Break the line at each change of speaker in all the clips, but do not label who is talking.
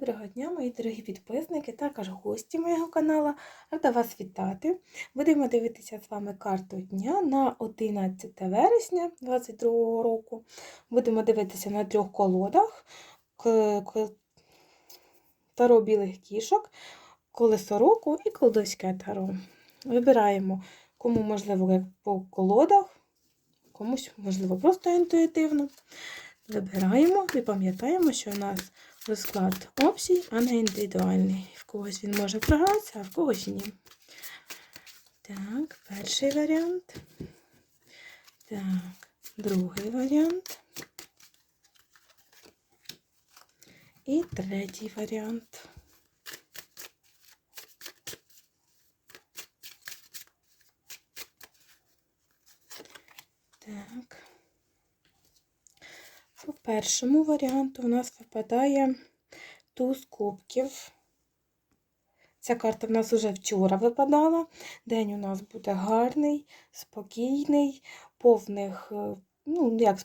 Доброго дня, мої дорогі підписники, також гості моєго каналу. Рада вас вітати. Будемо дивитися з вами карту дня на 11 вересня 2022 року. Будемо дивитися на трьох колодах таро білих кішок, колесо року і колдовське таро. Вибираємо, кому можливо по колодах, комусь можливо просто інтуїтивно. Вибираємо і пам'ятаємо, що у нас розклад общий, а не індивідуальний. В когось він може програтися, а в когось ні. Так, перший варіант. Так, другий варіант. І третій варіант. Так. По першому варіанту у нас випадає туз кубків. Ця карта в нас вже вчора випадала. День у нас буде гарний, спокійний, повних, е, ну, як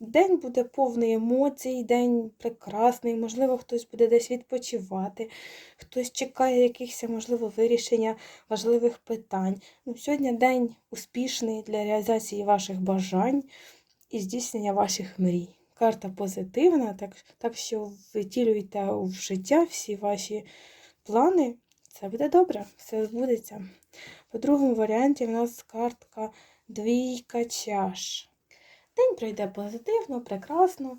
День буде повний емоцій, день прекрасний, можливо, хтось буде десь відпочивати, хтось чекає якихось, можливо, вирішення важливих питань. Ну, сьогодні день успішний для реалізації ваших бажань і здійснення ваших мрій. Карта позитивна, так, так що втілюйте в життя всі ваші плани. Це буде добре, все збудеться. По другому варіанті в нас картка двійка чаш. День пройде позитивно, прекрасно,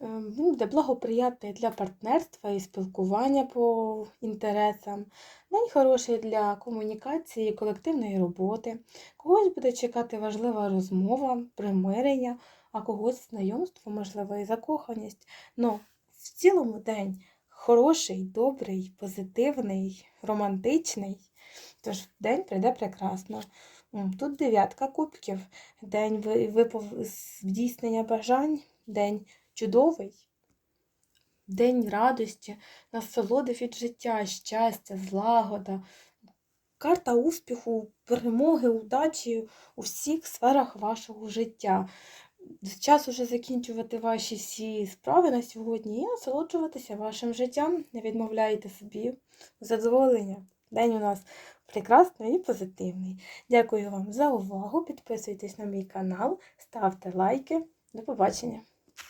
ем, він буде благоприятний для партнерства і спілкування по інтересам. День хороший для комунікації, колективної роботи. Когось буде чекати важлива розмова, примирення, а когось знайомство, можливо, і закоханість. Но в цілому день хороший, добрий, позитивний, романтичний. Тож день прийде прекрасно. Тут дев'ятка кубків, день ви- випав- здійснення бажань, день чудовий, день радості, насолоди від життя, щастя, злагода. Карта успіху, перемоги, удачі у всіх сферах вашого життя. Час уже закінчувати ваші всі справи на сьогодні і насолоджуватися вашим життям. Не відмовляйте собі задоволення. День у нас прекрасний і позитивний. Дякую вам за увагу. Підписуйтесь на мій канал, ставте лайки. До побачення!